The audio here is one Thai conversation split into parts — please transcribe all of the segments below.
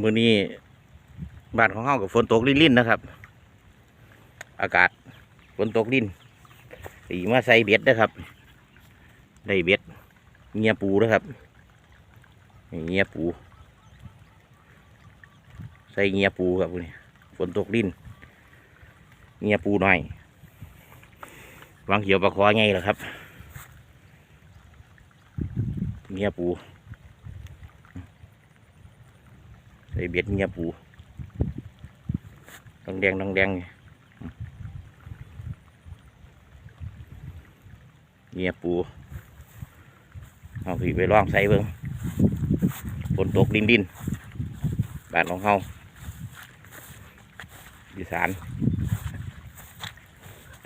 มื้อนี้บ้านของเฮากับฝนตกลิ่นๆนะครับ อากาศฝนตกลิ่นสีมาใส่เบ็ดนะครับ ได้เบ็ดเงียปูนะครับเงียปู ใส่เงียปูครับนี่ฝนตกลิ่นเงียปูหน่อยวางเขียวปลาคอไงล่ะครับ เงียปู ใส่เบ็ดเงียปูต้องแดงต้องแดงเงียปูเอาผีไปลองใส่เบิ่งฝนตกดินดินบ้านของเฮาอีสาน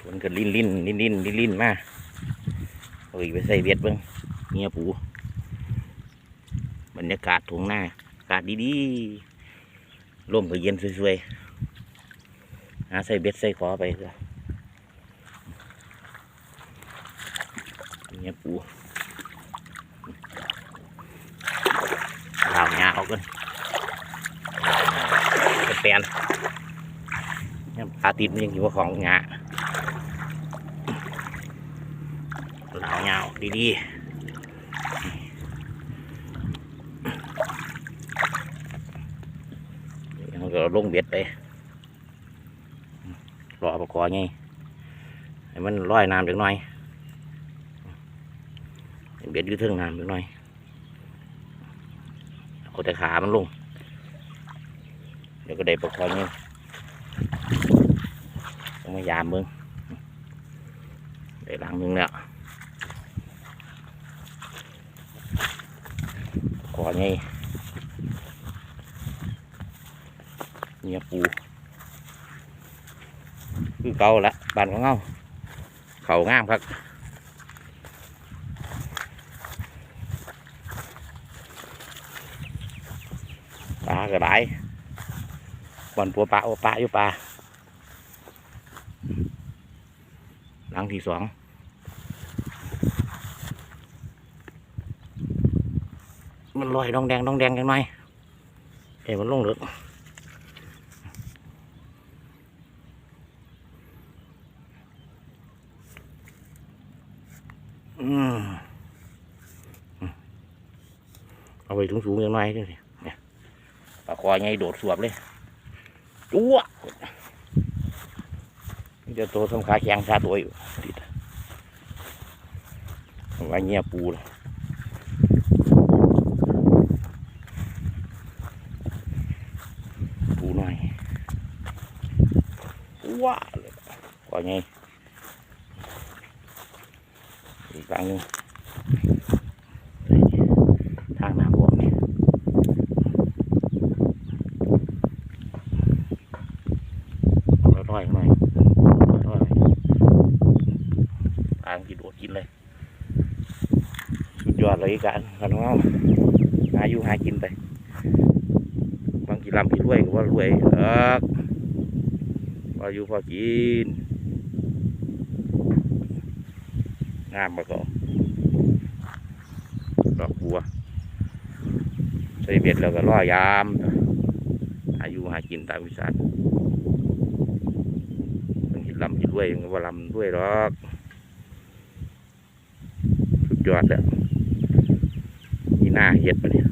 ฝนก็ลิ้นลิ้นลิ้นลิ้นลิ้นลิ้นมาเอาผีไปใส่เบ็ดเบิ่งเงียปูบรรยากาศทุ่งหน้าากาศดีๆร่มก็เย็นสวยๆหาใส่เบ็ดใส่ขอไปเถอะเนี่ยปูข่าวหญ้าเอากันเป็นแปนเนี่ยปลาติดมันยังอยู่ว่าของหญ้าเหลาหญ้าออกดีๆ มัน ก็ลงเบ็ดไปรอประกอไงให้มันลอยน้ำเล็กน้อยให้เบ็ดยืดทึ่งน้ำเล็กน้อยเอาแต่ขามันลง เดี๋ยวก็ได้ประกอไงต้องมายามมึงได้หลังหนึงแล้วประกอไง เนียปูคือเก่าละบ้านของเงาเขางามครับปลากระไดวันปัวปลาโอปลาอยู่ปลาหลังที่สองมันลอยดองแดงดองแดงกันไหมเอ้ยมันลงเหลือ เอาไปสูงๆอย่างไรด้วยเนี่ยปลาคอยไงโดดสวบเลยจั๊วเดี๋ยวโตสมขาแข็งชาตัวอยู่ติดไว้เงียปูเลยปูหน่อยว้าเลยคอยไง อีกครั้งหนึ่งทางน้ำบวกนี่ยร้อยๆหน่อยร้อยๆทางกินโดดกินเลย สุดยอดเลยกันกันน้องหาอยู่หากินไปบางกีลำกี่รวยก็ว่ารวยเออพออยู่พอกิน งามมาก็ดอกบัวใส่เบ็ดแล้วก็ล่อยามอายุหากินตามวิสัยมันกินลำกินด้วยมันว่าลำด้วยหรอกสุดยอดแล้วมีหน้าเห็ดปะเนี่ย